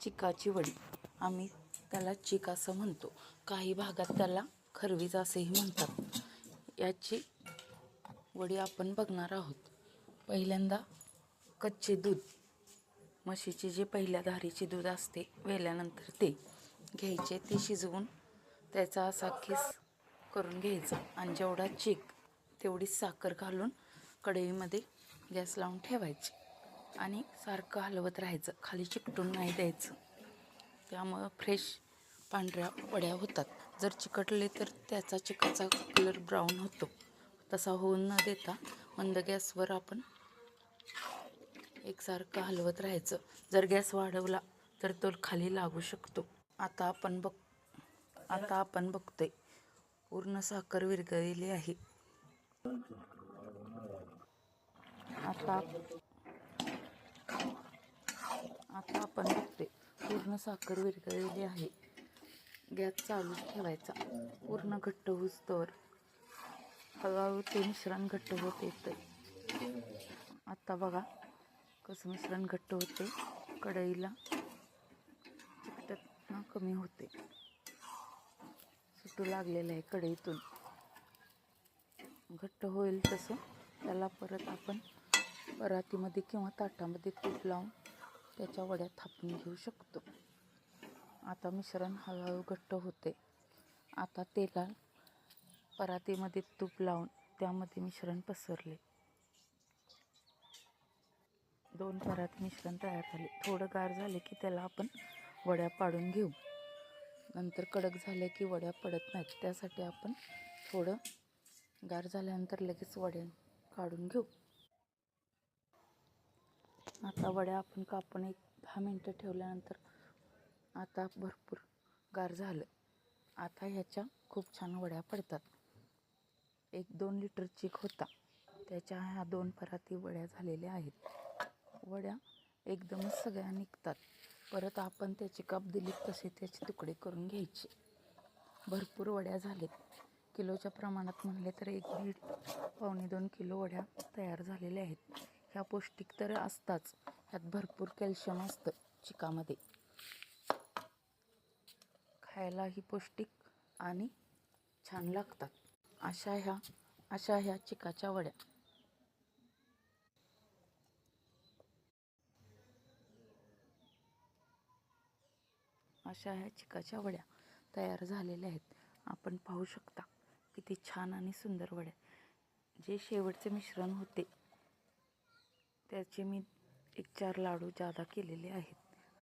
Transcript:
चिकाची वडी. आम्ही त्याला चिक असं म्हणतो. काही भागात त्याला खरवीज असेही म्हणतात. याची वडी आपण बघणार आहोत. पहिल्यांदा कच्चे दूध. म्हशीचे जे पहिल्या धारीचे दूध असते वेल्यानंतर ते घ्यायचे. ते शिजवून त्याचा असा खिस करून घ्यायचा. आणि जेवढा चिक तेवढी साखर घालून कढईमध्ये गॅस लावून ठेवायची. आणि सारखं हलवत राहायचं. खाली चिकटून नाही द्यायचं. त्यामुळं फ्रेश पांढऱ्या वड्या होतात. जर चिकटले तर त्याचा चिकाचा कलर ब्राऊन होतो. तसा होऊन न देता मंद गॅसवर आपण एकसारखं हलवत राहायचं. जर गॅस वाढवला तर तो खाली लागू शकतो. आता आपण बघ आता आपण बघतोय. पूर्ण साखर विरघळलेली आहे. आता आता आपण बघते पूर्ण साखर विरघळलेली आहे. गॅस चालू ठेवायचा. पूर्ण घट्ट होईस्तोवर हळूहळू ते मिश्रण घट्ट होत येतं आत्ता बघा कसं मिश्रण घट्ट होते कढईला चिकटना कमी होते सुटू लागलेलं आहे कढईतून. घट्ट होईल तसं. त्याला परत आपण परातीमध्ये किंवा ताटामध्ये तूप लावून त्याच्या वड्या थापून घेऊ शकतो. आता मिश्रण हळूहळू घट्ट होते. आता तेला परातीमध्ये तूप लावून त्यामध्ये मिश्रण पसरले. दोन परात मिश्रण तयार झाले. थोडं गार झाले की त्याला आपण वड्या पाडून घेऊ. नंतर कडक झाले की वड्या पडत नाहीत. त्यासाठी आपण थोडं गार झाल्यानंतर लगेच वड्या काढून घेऊ. आता वड्या आपण कापून एक दहा मिनटं ठेवल्यानंतर आता भरपूर गार झालं. आता ह्याच्या खूप छान वड्या पडतात. एक दोन लिटर चिक होता. त्याच्या ह्या दोन पराती वड्या झालेल्या आहेत. वड्या एकदमच सगळ्या निघतात. परत आपण त्याचे काप दिले तसे त्याचे तुकडे करून घ्यायचे. भरपूर वड्या झालेत. किलोच्या प्रमाणात म्हणले तर एक दीड पावणे दोन किलो वड्या तयार झालेल्या आहेत. ह्या पौष्टिक तर असताच. ह्यात भरपूर कॅल्शियम असतं चिकामध्ये. खायलाही पौष्टिक आणि छान लागतात. अशा ह्या अशा ह्या चिकाच्या वड्या. अशा ह्या चिकाच्या वड्या तयार झालेल्या आहेत. आपण पाहू शकता किती छान आणि सुंदर वड्या. जे शेवटचे मिश्रण होते त्याचे मी एक चार लाडू जादा केलेले आहेत.